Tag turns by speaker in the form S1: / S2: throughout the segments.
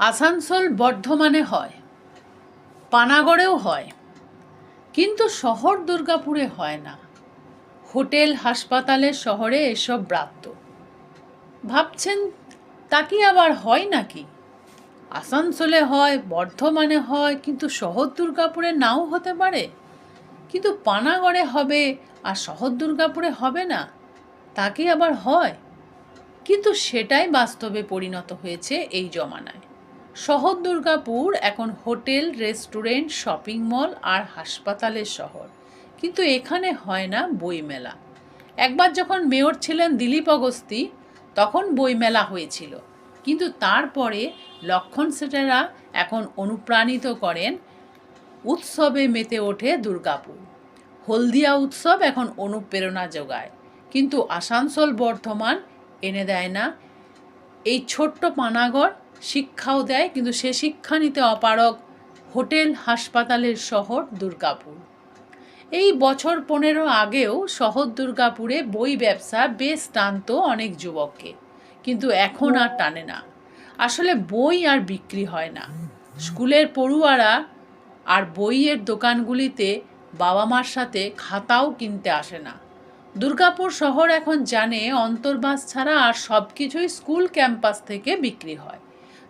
S1: আসানসোল বর্ধমানে হয়, পানাগড়েও হয়, কিন্তু শহর দুর্গাপুরে হয় না। হোটেল, হাসপাতালে শহরে এসব ব্রাত্য। ভাবছেন, তা কি আবার হয় নাকি? আসানসোলে হয়, বর্ধমানে হয়, কিন্তু শহর দুর্গাপুরে নাও হতে পারে। কিন্তু পানাগড়ে হবে, আর শহর দুর্গাপুরে হবে না, তা কি আবার হয়? কিন্তু সেটাই বাস্তবে পরিণত হয়েছে এই জমানায়। শহর দুর্গাপুর, এখন হোটেল, রেস্টুরেন্ট, শপিং মল আর হাসপাতালের শহর। কিন্তু এখানে হয় না বইমেলা। একবার যখন মেয়র ছিলেন দিলীপ অগস্তি, তখন বইমেলা হয়েছিল। কিন্তু তারপরে লক্ষণ সেটেরা এখন অনুপ্রাণিত করেন উৎসবে মেতে ওঠে দুর্গাপুর। হলদিয়া উৎসব এখন অনুপ্রেরণা যোগায়। কিন্তু আসানসোল বর্ধমান এনে দেয় না। এই ছোট্ট পানাগড় শিক্ষাও দেয়, কিন্তু সে শিক্ষা নিতে অপারগ হোটেল, হাসপাতালের শহর দুর্গাপুর। এই বছর পনেরো আগেও শহর দুর্গাপুরে বই ব্যবসা বেশ টানত অনেক যুবককে, কিন্তু এখন আর টানে না। আসলে বই আর বিক্রি হয় না। স্কুলের পড়ুয়ারা আর বইয়ের দোকানগুলিতে বাবা মার সাথে খাতাও কিনতে আসে না। দুর্গাপুর শহর এখন জানে অন্তর্বাস ছাড়া আর সব কিছুই স্কুল ক্যাম্পাস থেকে বিক্রি হয়।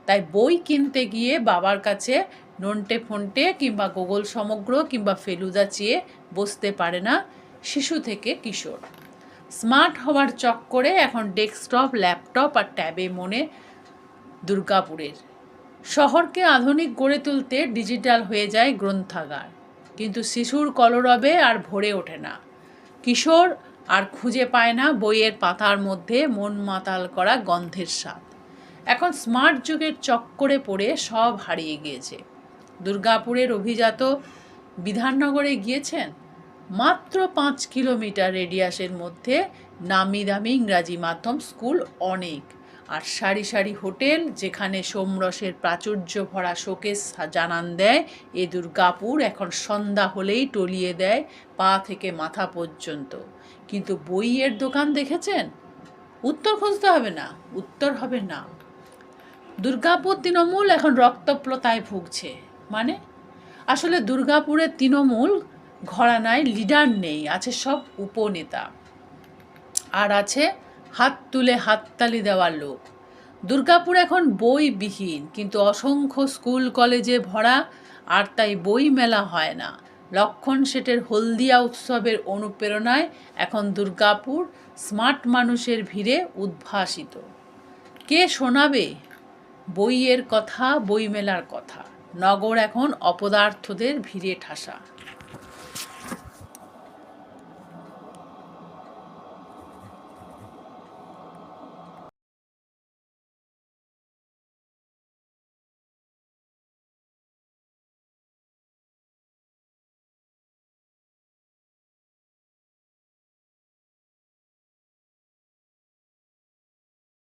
S1: তাই বই কিনতে গিয়ে বাবার কাছে নন্টে ফন্টে কিংবা গোগল সমগ্র কিংবা ফেলুদা চেয়ে বসতে পারে না শিশু থেকে কিশোর। স্মার্ট হওয়ার চক্করে এখন ডেস্কটপ, ল্যাপটপ আর ট্যাবে মনে দুর্গাপুরের। শহরকে আধুনিক গড়ে তুলতে ডিজিটাল হয়ে যায় গ্রন্থাগার, কিন্তু শিশুর কলরবে আর ভরে ওঠে না। কিশোর আর খুঁজে পায় না বইয়ের পাতার মধ্যে মন মাতাল করা গন্ধের স্বাদ। এখন স্মার্ট যুগের চক্করে পড়ে সব হারিয়ে গিয়েছে। দুর্গাপুরের অভিজাত বিধাননগরে গিয়েছেন? মাত্র পাঁচ কিলোমিটার রেডিয়াসের মধ্যে নামি দামি ইংরাজি মাধ্যম স্কুল অনেক। আর সারি সারি হোটেল যেখানে সোমরসের প্রাচুর্য ভরা শোকেস জানান দেয়, এ দুর্গাপুর এখন সন্ধ্যা হলেই টলিয়ে দেয় পা থেকে মাথা পর্যন্ত। কিন্তু বইয়ের দোকান দেখেছেন? উত্তর খুঁজতে হবে না, উত্তর হবে না। দুর্গাপুর তৃণমূল এখন রক্তপ্লতায় ভুগছে। মানে? আসলে দুর্গাপুরের তৃণমূল ঘরানায় লিডার নেই, আছে সব উপনেতা। আর আছে হাত তুলে হাততালি দেওয়ার লোক। দুর্গাপুর এখন বইবিহীন, কিন্তু অসংখ্য স্কুল কলেজে ভরা, আর তাই বই মেলা হয় না। লক্ষণ শেঠের হলদিয়া উৎসবের অনুপ্রেরণায় এখন দুর্গাপুর স্মার্ট মানুষের ভিড়ে উদ্ভাসিত। কে শোনাবে? বইয়ের কথা বইমেলার কথা। নগর এখন অপদার্থদের ভিড়ে ঠাসা।